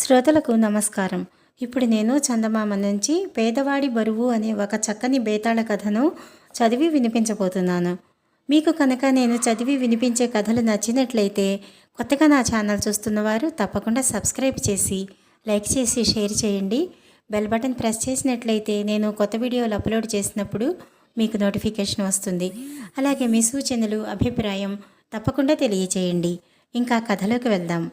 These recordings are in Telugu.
శ్రోతలకు నమస్కారం. ఇప్పుడు నేను చందమామ నుంచి పేదవాడి బరువు అనే ఒక చక్కని బేతాళ కథను చదివి వినిపించబోతున్నాను. మీకు కనుక నేను చదివి వినిపించే కథలు నచ్చినట్లయితే కొత్తగా నా ఛానల్ చూస్తున్నవారు తప్పకుండా సబ్స్క్రైబ్ చేసి లైక్ చేసి షేర్ చేయండి. బెల్ బటన్ ప్రెస్ చేసినట్లయితే నేను కొత్త వీడియోలు అప్లోడ్ చేసినప్పుడు మీకు నోటిఫికేషన్ వస్తుంది. అలాగే మీ సూచనలు అభిప్రాయం తప్పకుండా తెలియచేయండి. ఇంకా కథలోకి వెళ్దాం.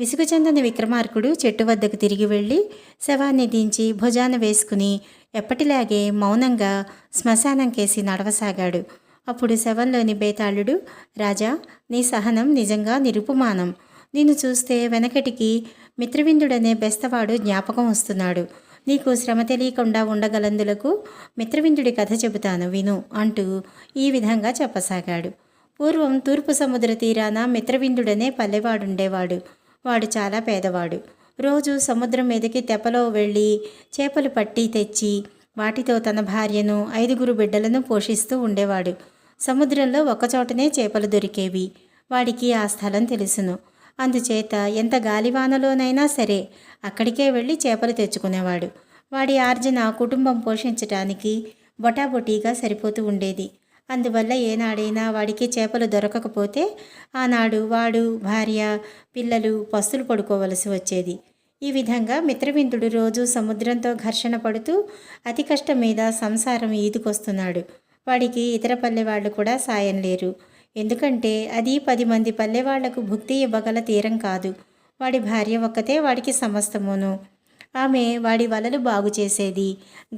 విసుగు విక్రమార్కుడు చెట్టు వద్దకు తిరిగి వెళ్ళి శవాన్ని దించి భుజాన వేసుకుని ఎప్పటిలాగే మౌనంగా శ్మశానం కేసి నడవసాగాడు. అప్పుడు శవంలోని బేతాళుడు రాజా నీ సహనం నిజంగా నిరుపమానం. నిన్ను చూస్తే వెనకటికి మిత్రవిందుడనే బెస్తవాడు జ్ఞాపకం వస్తున్నాడు. నీకు శ్రమ తెలియకుండా ఉండగలందులకు మిత్రవిందుడి కథ చెబుతాను విను అంటూ ఈ విధంగా చెప్పసాగాడు. పూర్వం తూర్పు సముద్ర తీరాన మిత్రవిందుడనే పల్లెవాడుండేవాడు. వాడు చాలా పేదవాడు. రోజు సముద్రం మీదకి తెప్పలో వెళ్ళి చేపలు పట్టి తెచ్చి వాటితో తన భార్యను ఐదుగురు బిడ్డలను పోషిస్తూ ఉండేవాడు. సముద్రంలో ఒకచోటనే చేపలు దొరికేవి. వాడికి ఆ స్థలం తెలుసును. అందుచేత ఎంత గాలివానలోనైనా సరే అక్కడికే వెళ్ళి చేపలు తెచ్చుకునేవాడు. వాడి ఆర్జన కుటుంబం పోషించటానికి బొటాబొటీగా సరిపోతూ ఉండేది. అందువల్ల ఏనాడైనా వాడికి చేపలు దొరకకపోతే ఆనాడు వాడు భార్య పిల్లలు పస్తులు పడుకోవలసి వచ్చేది. ఈ విధంగా మిత్రవిందుడు రోజు సముద్రంతో ఘర్షణ పడుతూ అతి కష్టం మీద సంసారం ఈదుకొస్తున్నాడు. వాడికి ఇతర పల్లెవాళ్ళు కూడా సాయం లేరు. ఎందుకంటే అది పది మంది పల్లెవాళ్ళకు భుక్తి ఇవ్వగల తీరం కాదు. వాడి భార్య ఒక్కతే వాడికి సమస్తమును. ఆమె వాడి వలలు బాగు చేసేది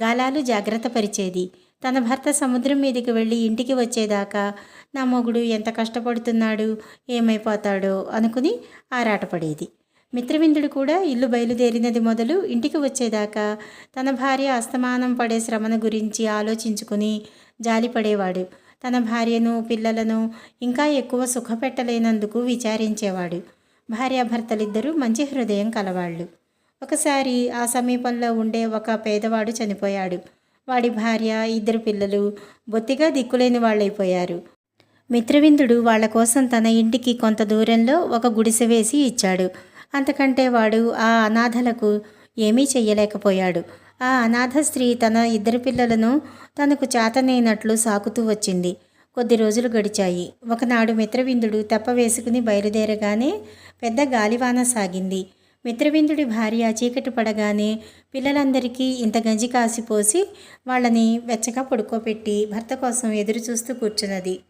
గాలాలు జాగ్రత్త పరిచేది తన భర్త సముద్రం మీదకి వెళ్ళి ఇంటికి వచ్చేదాకా నా మొగుడు ఎంత కష్టపడుతున్నాడు ఏమైపోతాడో అనుకుని ఆరాటపడేది. మిత్రవిందుడు కూడా ఇల్లు బయలుదేరినది మొదలు ఇంటికి వచ్చేదాకా తన భార్య అస్తమానం పడే శ్రమను గురించి ఆలోచించుకుని జాలిపడేవాడు. తన భార్యను పిల్లలను ఇంకా ఎక్కువ సుఖపెట్టలేనందుకు విచారించేవాడు. భార్యాభర్తలిద్దరూ మంచి హృదయం కలవాళ్ళు. ఒకసారి ఆ సమీపంలో ఉండే ఒక పేదవాడు చనిపోయాడు. వాడి భార్య ఇద్దరు పిల్లలు బొత్తిగా దిక్కులేని వాళ్ళైపోయారు. మిత్రవిందుడు వాళ్ళ కోసం తన ఇంటికి కొంత దూరంలో ఒక గుడిసె వేసి ఇచ్చాడు. అంతకంటే వాడు ఆ అనాథలకు ఏమీ చెయ్యలేకపోయాడు. ఆ అనాథ స్త్రీ తన ఇద్దరు పిల్లలను తనకు చేతనైనట్లు సాకుతూ వచ్చింది. కొద్ది రోజులు గడిచాయి. ఒకనాడు మిత్రవిందుడు తెప్ప వేసుకుని బయలుదేరగానే పెద్ద గాలివాన సాగింది. మిత్రవిందుడి భార్య చీకటి పడగానే పిల్లలందరికీ ఇంత గంజి కాసిపోసి వాళ్ళని వెచ్చగా పడుకోబెట్టి భర్త కోసం ఎదురు చూస్తూ కూర్చున్నది.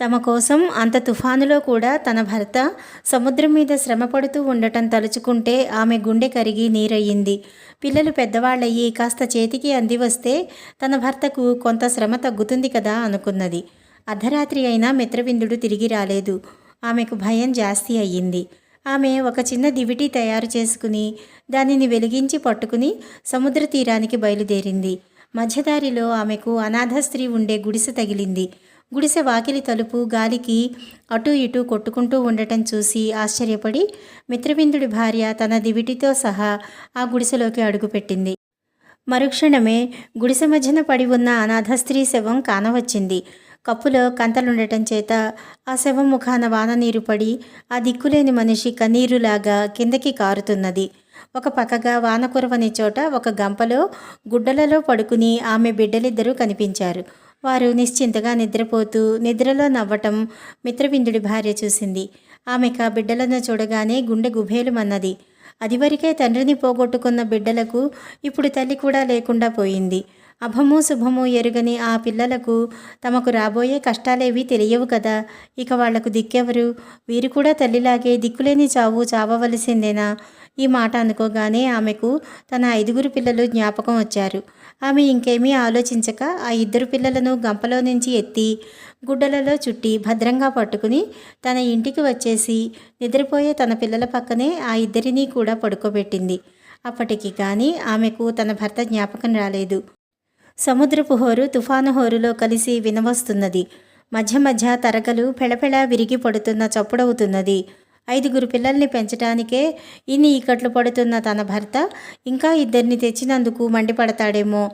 తమ కోసం అంత తుఫానులో కూడా తన భర్త సముద్రం మీద శ్రమ పడుతూ ఉండటం తలుచుకుంటే ఆమె గుండె కరిగి నీరయ్యింది. పిల్లలు పెద్దవాళ్ళయ్యి కాస్త చేతికి అంది వస్తే తన భర్తకు కొంత శ్రమ తగ్గుతుంది కదా అనుకున్నది. అర్ధరాత్రి అయినా మిత్రవిందుడు తిరిగి రాలేదు. ఆమెకు భయం జాస్తి అయ్యింది. ఆమె ఒక చిన్న దివిటి తయారు చేసుకుని దానిని వెలిగించి పట్టుకుని సముద్ర తీరానికి బయలుదేరింది. మధ్యదారిలో ఆమెకు అనాథ స్త్రీ ఉండే గుడిసె తగిలింది. గుడిసె వాకిలి తలుపు గాలికి అటూ ఇటూ కొట్టుకుంటూ ఉండటం చూసి ఆశ్చర్యపడి మిత్రవిందుడి భార్య తన దివిటితో సహా ఆ గుడిసెలోకి అడుగుపెట్టింది. మరుక్షణమే గుడిసె మధ్యన పడి ఉన్న అనాథ స్త్రీ శవం కానవచ్చింది. కప్పులో కంతలుండటం చేత ఆ శవం ముఖాన వాన నీరు పడి ఆ దిక్కులేని మనిషి కన్నీరులాగా కిందకి కారుతున్నది. ఒక పక్కగా వాన కురవని చోట ఒక గంపలో గుడ్డలలో పడుకుని ఆమె బిడ్డలిద్దరూ కనిపించారు. వారు నిశ్చింతగా నిద్రపోతూ నిద్రలో నవ్వటం మిత్రవిందుడి భార్య చూసింది. ఆమెకు ఆ బిడ్డలను చూడగానే గుండె గుభేలుమన్నది. అదివరకే తండ్రిని పోగొట్టుకున్న బిడ్డలకు ఇప్పుడు తల్లి కూడా లేకుండా పోయింది. అభము శుభము ఎరుగని ఆ పిల్లలకు తమకు రాబోయే కష్టాలేవి తెలియవు కదా. ఇక వాళ్ళకు దిక్కెవరు? వీరు కూడా తల్లిలాగే దిక్కులేని చావు చావవలసిందేనా? ఈ మాట అనుకోగానే ఆమెకు తన ఐదుగురు పిల్లలు జ్ఞాపకం వచ్చారు. ఆమె ఇంకేమీ ఆలోచించక ఆ ఇద్దరు పిల్లలను గంపలో నుంచి ఎత్తి గుడ్డలలో చుట్టి భద్రంగా పట్టుకుని తన ఇంటికి వచ్చేసి నిద్రపోయే తన పిల్లల పక్కనే ఆ ఇద్దరినీ కూడా పడుకోబెట్టింది. అప్పటికి కానీ ఆమెకు తన భర్త జ్ఞాపకం రాలేదు. సముద్రపు హోరు తుఫాను హోరులో కలిసి వినవస్తున్నది. మధ్య మధ్య తరగలు పెళపెళ విరిగి పడుతున్న చప్పుడవుతున్నది. ఐదుగురు పిల్లల్ని పెంచటానికే ఇన్ని ఇకట్లు పడుతున్న తన భర్త ఇంకా ఇద్దరిని తెచ్చినందుకు మండిపడతాడేమో.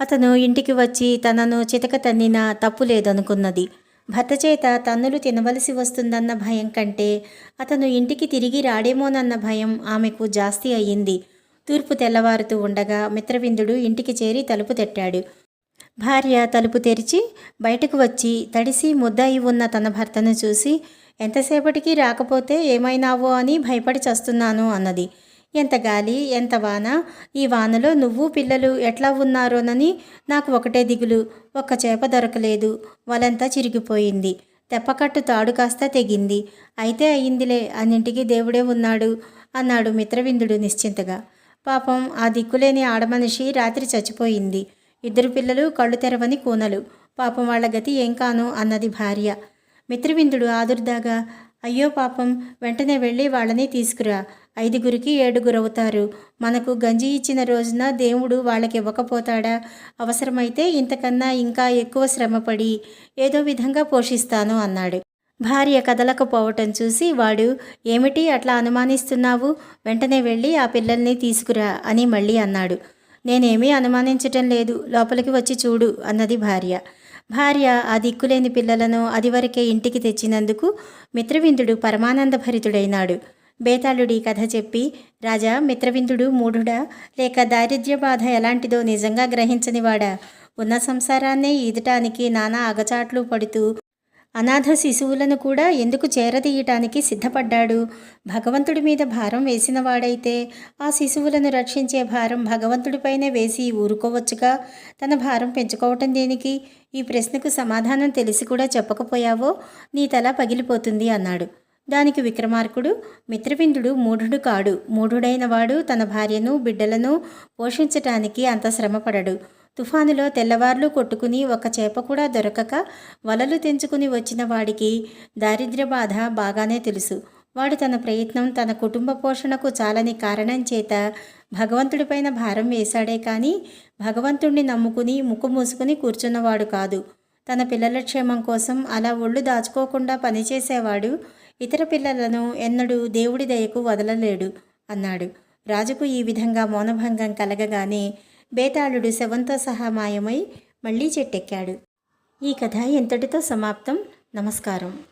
అతను ఇంటికి వచ్చి తనను చితక తన్నినా తప్పు లేదనుకున్నది. భర్త చేత తన్నులు తినవలసి వస్తుందన్న భయం కంటే అతను ఇంటికి తిరిగి రాడేమోనన్న భయం ఆమెకు జాస్తి అయ్యింది. తూర్పు తెల్లవారుతూ ఉండగా మిత్రవిందుడు ఇంటికి చేరి తలుపు తట్టాడు. భార్య తలుపు తెరిచి బయటకు వచ్చి తడిసి ముద్దాయి ఉన్న తన భర్తను చూసి ఎంతసేపటికి రాకపోతే ఏమైనావో అని భయపడి చస్తున్నాను అన్నది. ఎంత గాలి ఎంత వాన ఈ వానలో నువ్వు పిల్లలు ఎట్లా ఉన్నారోనని నాకు ఒకటే దిగులు ఒక్క చేప దొరకలేదు వలంతా చిరిగిపోయింది. తెప్పకట్టు తాడు కాస్త తెగింది. అయితే అయ్యిందిలే అన్నింటికి దేవుడే ఉన్నాడు అన్నాడు మిత్రవిందుడు నిశ్చింతగా. పాపం ఆ దిక్కులేని ఆడమనిషి రాత్రి చచ్చిపోయింది. ఇద్దరు పిల్లలు కళ్ళు తెరవని కూనలు. పాపం వాళ్ళ గతి ఏం కాను అన్నది భార్య. మిత్రవిందుడు ఆదుర్దాగా అయ్యో పాపం వెంటనే వెళ్ళి వాళ్ళని తీసుకురా. ఐదుగురికి ఏడుగురవుతారు. మనకు గంజి ఇచ్చిన రోజున దేవుడు వాళ్ళకి ఇవ్వకపోతాడా అవసరమైతే ఇంతకన్నా ఇంకా ఎక్కువ శ్రమపడి ఏదో విధంగా పోషిస్తాను అన్నాడు. భార్య కదలకపోవటం చూసి వాడు ఏమిటి అట్లా అనుమానిస్తున్నావు? వెంటనే వెళ్ళి ఆ పిల్లల్ని తీసుకురా అని మళ్ళీ అన్నాడు. నేనేమీ అనుమానించటం లేదు. లోపలికి వచ్చి చూడు అన్నది భార్య. భార్య ఆ దిక్కులేని పిల్లలను అదివరకే ఇంటికి తెచ్చినందుకు మిత్రవిందుడు పరమానందభరితుడైనాడు. బేతాళుడి కథ చెప్పి రాజా మిత్రవిందుడు మూఢుడా? లేక దారిద్ర్య బాధ ఎలాంటిదో నిజంగా గ్రహించనివాడా? ఉన్న సంసారాన్నే ఈదటానికి నానా అగచాట్లు పడుతూ అనాథ శిశువులను కూడా ఎందుకు చేరదీయటానికి సిద్ధపడ్డాడు? భగవంతుడి మీద భారం వేసినవాడైతే ఆ శిశువులను రక్షించే భారం భగవంతుడిపైనే వేసి ఊరుకోవచ్చుగా? తన భారం పెంచుకోవటం దేనికి? ఈ ప్రశ్నకు సమాధానం తెలిసి కూడా చెప్పకపోయావో? నీ తల పగిలిపోతుంది అన్నాడు. దానికి విక్రమార్కుడు మిత్రవిందుడు మూఢుడు కాడు. మూఢుడైన వాడు తన భార్యను బిడ్డలను పోషించటానికి అంత శ్రమపడడు. తుఫానులో తెల్లవార్లు కొట్టుకుని ఒక చేప కూడా దొరకక వలలు తెంచుకుని వచ్చిన వాడికి దారిద్ర్య బాధ బాగానే తెలుసు. వాడు తన ప్రయత్నం తన కుటుంబ పోషణకు చాలని కారణం చేత భగవంతుడిపైన భారం వేశాడే కానీ భగవంతుణ్ణి నమ్ముకుని ముక్కు మూసుకుని కూర్చున్నవాడు కాదు. తన పిల్లల క్షేమం కోసం అలా ఒళ్ళు దాచుకోకుండా పనిచేసేవాడు ఇతర పిల్లలను ఎన్నడూ దేవుడి దయకు వదలలేడు అన్నాడు. రాజుకు ఈ విధంగా మౌనభంగం కలగగానే బేతాళుడు శవంతో సహా మాయమై మళ్ళీ చెట్టెక్కాడు. ఈ కథ ఎంతటితో సమాప్తం? నమస్కారం.